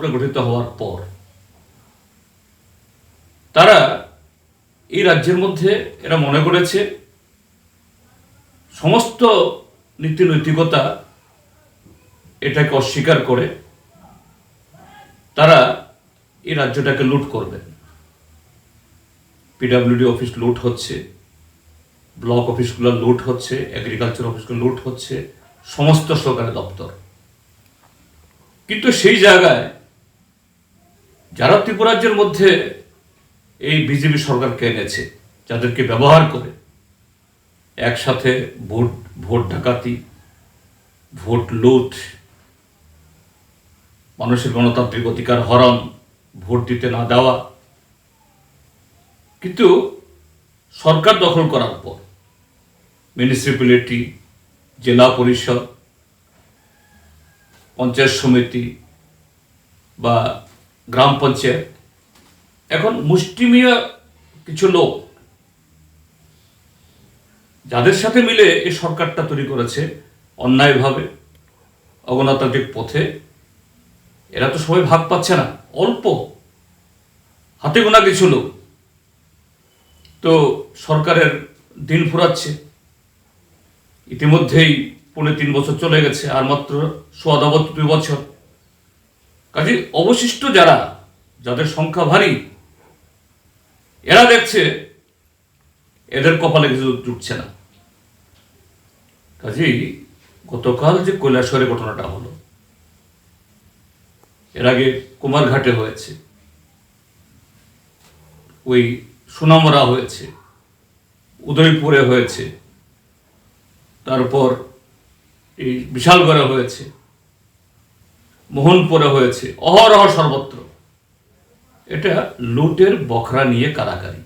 সরকার গঠিত হওয়ার পর। তারা এই রাজ্যের মধ্যে এরা মনে করেছে, সমস্ত নীতি নৈতিকতা এটাকে অস্বীকার করে তারা এই রাজ্যটাকে লুট করবেন পিডাব্লিউডি অফিস লুট হচ্ছে, ব্লক অফিসগুলো লুট হচ্ছে এগ্রিকালচার অফিসগুলো লুট হচ্ছে, সমস্ত সরকারি দপ্তর। কিন্তু সেই জায়গায় যারা ত্রিপুরাজ্যের মধ্যে এই বিজেপি সরকারকে এনেছে, যাদেরকে ব্যবহার করে একসাথে ভোট ভোট ডাকাতি, ভোট লুট, মানুষের গণতান্ত্রিক অধিকার হরণ, ভোট দিতে না দেওয়া। কিন্তু সরকার দখল করার পর মিউনিসিপ্যালিটি, জেলা পরিষদ, পঞ্চায়েত সমিতি বা গ্রাম পঞ্চায়েত। এখন মুষ্টিমীয় কিছু লোক যাদের সাথে মিলে এই সরকারটা তৈরি করেছে অন্যায়ভাবে, অগণতান্ত্রিক পথে, এরা তো সবাই ভাগ পাচ্ছে না, অল্প, হাতে গোনা কিছু লোক। তো সরকারের দিন ফুরাচ্ছে, ইতিমধ্যেই পৌনে তিন বছর চলে গেছে, আর মাত্র সোয়াদাবত দুই বছর কাজে অবশিষ্ট যারা, যাদের সংখ্যা ভারী, এরা দেখছে এদের কপালে কিছু জুটছে না। কাজেই গতকাল যে কৈলাসরে ঘটনাটা হলো, এর আগে কুমারঘাটে হয়েছে। ওই সোনামরা হয়েছে, উদয়পুরে হয়েছে, তারপর এই বিশালগড়ে হয়েছে। মোহনপুরে হয়েছে অহরহ সর্বত্র। এটা লুটের বখরা নিয়ে কারাকারি